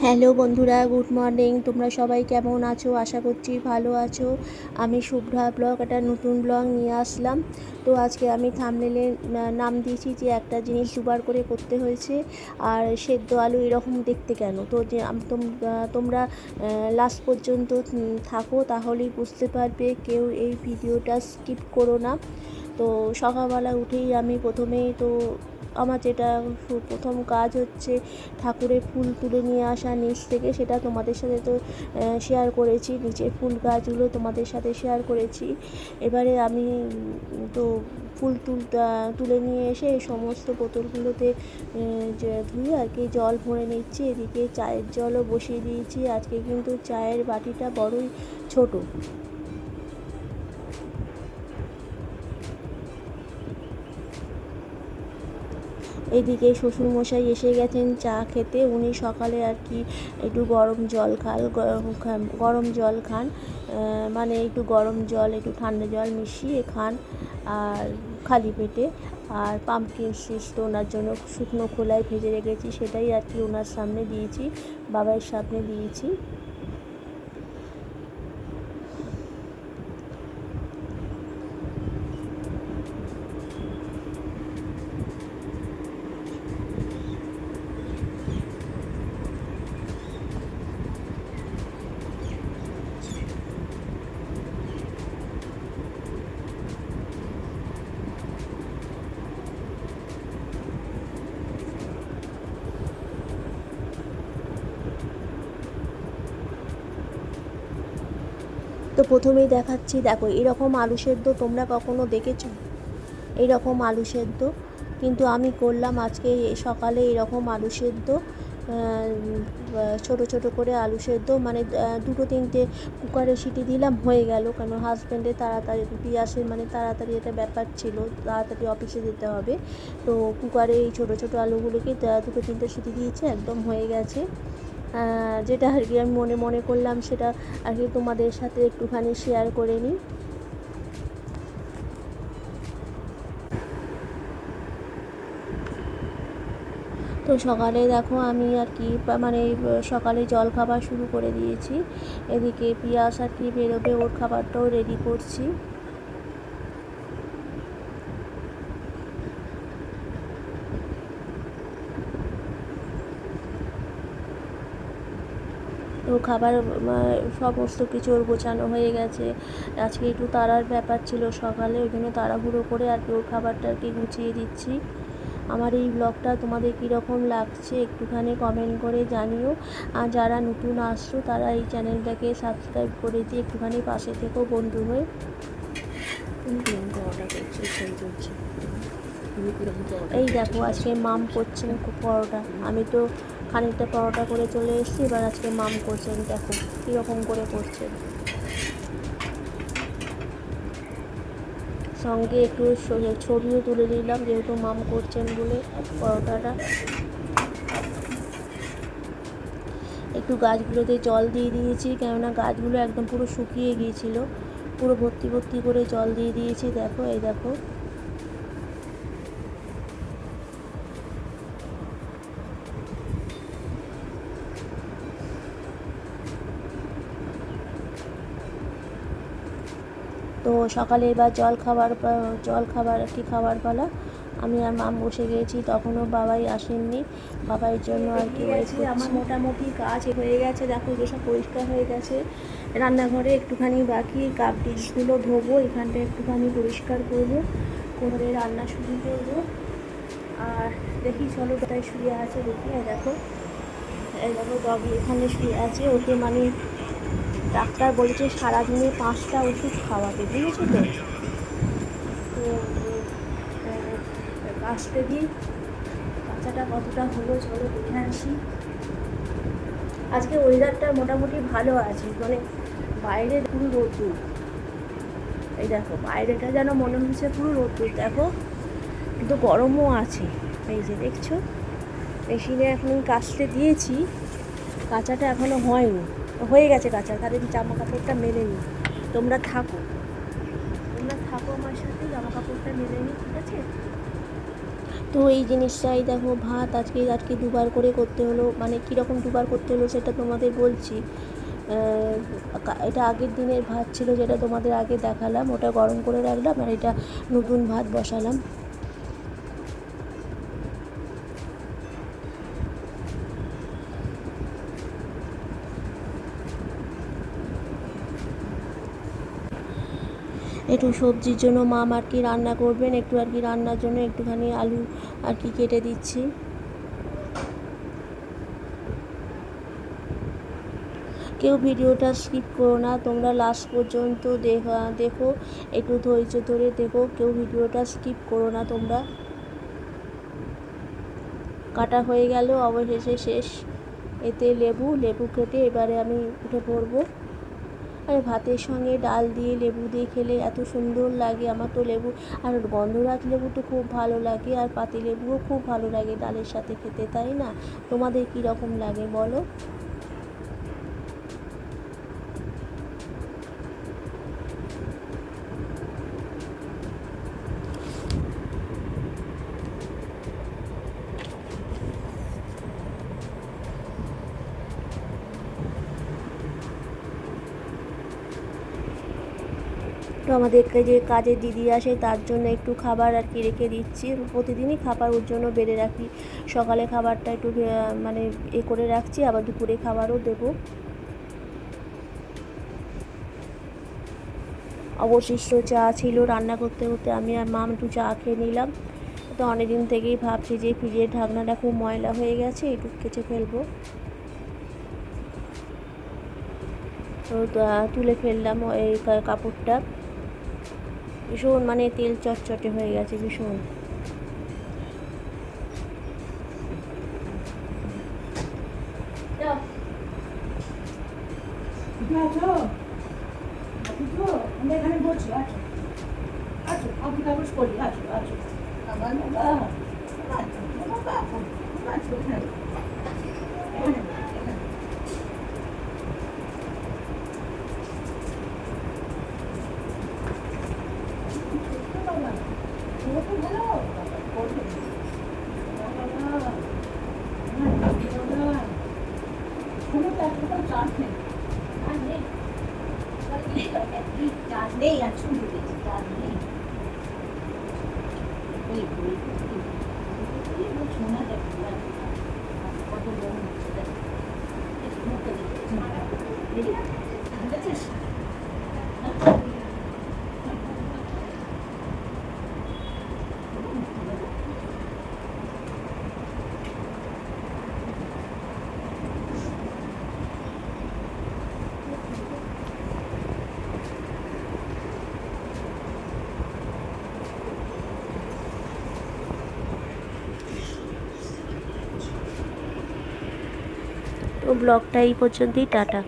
Hello বন্ধুরা, good morning. তোমরা সবাই কেমন আছো? আশা করছি ভালো আছো। আমি শুভ্রা ব্লগ, একটা নতুন ব্লগ নিয়ে আসলাম। তো আজকে আমি থামনেলে নাম দিয়েছি যে একটা জিনিস দুবার করে করতে হয়েছে। আর সেদ্ধ আলু এরকম দেখতে কেন? তো যে তোম- তোমরা লাস্ট পর্যন্ত থাকো, তাহলেই বুঝতে পারবে। কেউ এই ভিডিওটা স্কিপ করো না। তো সকালবেলা উঠেই আমি প্রথমেই তো আমার যেটা প্রথম কাজ হচ্ছে ঠাকুরের ফুল তুলে নিয়ে আসা নিচ থেকে, সেটা তোমাদের সাথে তো শেয়ার করেছি। নিচের ফুল গাছগুলো তোমাদের সাথে শেয়ার করেছি। এবারে আমি তো ফুল তুলটা তুলে নিয়ে এসে সমস্ত বোতলগুলোতে ধুয়ে আর কি জল ভরে নিচ্ছি। এদিকে চায়ের জলও বসিয়ে দিয়েছি। আজকে কিন্তু চায়ের বাটিটা বড়ই ছোট। এদিকে শ্বশুরমশাই এসে গেছেন চা খেতে। উনি সকালে আর কি একটু গরম জল গরম গরম জল খান মানে একটু গরম জল, একটু ঠান্ডা জল মিশিয়ে খান আর খালি পেটে। আর পাম্পকিন সিস তো ওনার জন্য শুকনো খোলায় ভেজে রেখেছি, সেটাই আর কি ওনার সামনে দিয়েছি বাবার সামনে দিয়েছি। তো প্রথমেই দেখাচ্ছি, দেখো, এরকম আলু সেদ্ধ তোমরা কখনো দেখেছ? এরকম আলু সেদ্ধ। কিন্তু আমি করলাম আজকে সকালে এরকম আলু সেদ্ধ ছোট ছোট করে আলু সেদ্ধ। মানে দুটো তিনটে কুকারে সিটি দিলাম, হয়ে গেল। কেন হাজব্যান্ডের তাড়াতাড়ি পিয়াসের মানে তাড়াতাড়ি একটা ব্যাপার ছিল, তাড়াতাড়ি অফিসে যেতে হবে। তো কুকারে এই ছোটো ছোটো আলুগুলোকে দুটো, তিনটে সিটি দিয়েছে, একদম হয়ে গেছে। যেটা আর কি আমি মনে মনে করলাম, সেটা আর কি তোমাদের সাথে একটুখানি শেয়ার করে নিই। তো সকালে দেখো আমি আর কি মানে সকালে জল খাবার শুরু করে দিয়েছি। এদিকে পিয়াস আর কি বেরোবে, ওর খাবারটাও রেডি করছি। তো খাবার সমস্ত কিছু ওর গোছানো হয়ে গেছে। আজকে একটু তাড়ার ব্যাপার ছিল সকালে, ওই জন্য তাড়াহুড়ো করে আর কি ওর খাবারটা আর কি গুছিয়ে দিচ্ছি। আমার এই ব্লগটা তোমাদের কীরকম লাগছে একটুখানি কমেন্ট করে জানিও। আর যারা নতুন আসছো, তারা এই চ্যানেলটাকে সাবস্ক্রাইব করে দিয়ে একটুখানি পাশে থেকেও বন্ধু হয়ে। এই দেখো, আজকে মাম করছেন খুব পরোটা। আমি তো খানিকটা পরোটা করে চলে এসেছি, এবার আজকে মাম করছেন দেখো, কীরকম করে করছেন সঙ্গে একটু ছবিও তুলে দিলাম যেহেতু মাম করছেন বলে পরোটাটা। একটু গাছগুলোতে জল দিয়ে দিয়েছি, কেননা গাছগুলো একদম পুরো শুকিয়ে গিয়েছিল। পুরো ভর্তি ভর্তি করে জল দিয়ে দিয়েছি, দেখো, এই দেখো। তো সকালে এবার জল খাবার জল খাবার আর কি খাবার পালা আমি আর মাম বসে গিয়েছি তখনও বাবাই আসেননি। বাবার জন্য আর কি আমার মোটামুটি কাজ হয়ে গেছে দেখো সব পরিষ্কার হয়ে গেছে। রান্নাঘরে একটুখানি বাকি কাপ ডিশগুলো ধোবো এখানটা একটুখানি পরিষ্কার করব করে রান্না শুরু করব। আর দেখি চলো কোথায় শুয়ে আছে দেখি দেখো এই দেখো ডগি এখানে শুয়ে আছে ওকে মানে ডাক্তার বলেছে সারাদিনে পাঁচটা ওষুধ খাওয়াতে বুঝেছ তো? তো আহ, দিই বাচ্চাটা কতটা হলো চলো দেখে আসি। আজকে ওয়েদারটা মোটামুটি ভালো আছে মানে বাইরে পুরো রোদ্দুর। এই দেখো বাইরেটা যেন মনে হচ্ছে পুরো রোদ্দুর দেখো। কিন্তু গরমও আছে এই যে দেখছ। মেশিনে এখন কাচতে দিয়েছি কাঁচাটা এখনও হয়নি। হয়ে গেছে কাঁচা তাদের জামা কাপড়টা মেলে নি। তোমরা থাকো। তোমরা থাকো আমার সাথে জামা কাপড়টা মেলে নি, ঠিক আছে? তো এই জিনিসটাই দেখো, ভাত আজকে আজকে দুবার করে করতে হলো। মানে কীরকম দুবার করতে হলো সেটা তোমাদের বলছি। এটা আগের দিনের ভাত ছিল যেটা তোমাদের আগে দেখালাম, ওটা গরম করে রাখলাম আর এটা নতুন ভাত বসালাম। একটু সবজির জন্য মাম আর কি রান্না করবেন, একটু আর কি রান্নার জন্য একটুখানি আলু আর কি কেটে দিচ্ছি। কেউ ভিডিওটা স্কিপ করো না, তোমরা লাস্ট পর্যন্ত দেখা দেখো, একটু ধৈর্য ধরে দেখো, কেউ ভিডিওটা স্কিপ করো না তোমরা। কাটা হয়ে গেল, অবশেষে শেষ। এতে লেবু লেবু কেটে এবারে আমি উঠে পড়ব। আর ভাতের সঙ্গে ডাল দিয়ে লেবু দিয়ে খেলে এত সুন্দর লাগে। আমার তো লেবু আর গন্ধরাজ লেবু তো খুব ভালো লাগে আর পাতি লেবুও খুব ভালো লাগে ডালের সাথে খেতে, তাই না? তোমাদের কীরকম লাগে বলো? তো আমাদের কা- যে কাজের দিদি আসে, তার জন্য একটু খাবার আর কি রেখে দিচ্ছি। প্রতিদিনই খাবার ওর জন্য বেড়ে রাখি। সকালে খাবারটা একটু মানে এ করে রাখছি, আবার দুপুরে খাবারও দেবো। অবশিষ্ট চা ছিল রান্না করতে করতে আমি আর মাম একটু চা খেয়ে নিলাম। তো অনেকদিন থেকেই ভাবছি যে ফ্রিজের ঢাকনাটা খুব ময়লা হয়ে গেছে, একটু কেচে ফেলব। তো তুলে ফেললাম এই কাপড়টা। ভীষণ মানে তেল চটচটে হয়ে গেছে ভীষণ আছো আছো আমরা এখানে বলছি আছো আছো আপনি কাগজ করি আছো আছো আমার বাবা আছো বাবা আছো এখানে এখানে এখানে বাবা ও তো ভালো করবে বাবা বাবা কোনো তো একটা চান্স নেই আর নেই চাঁদ নেই আর ছুটি দিয়েছি চাঁদ নেই ওই ওই ওই সোনা দেখো কত বড় মুখটা দেখো। একটু মুখটা দেখো। দেখি, দেখেছিস? তো ব্লগটা এই পর্যন্তই টাটা।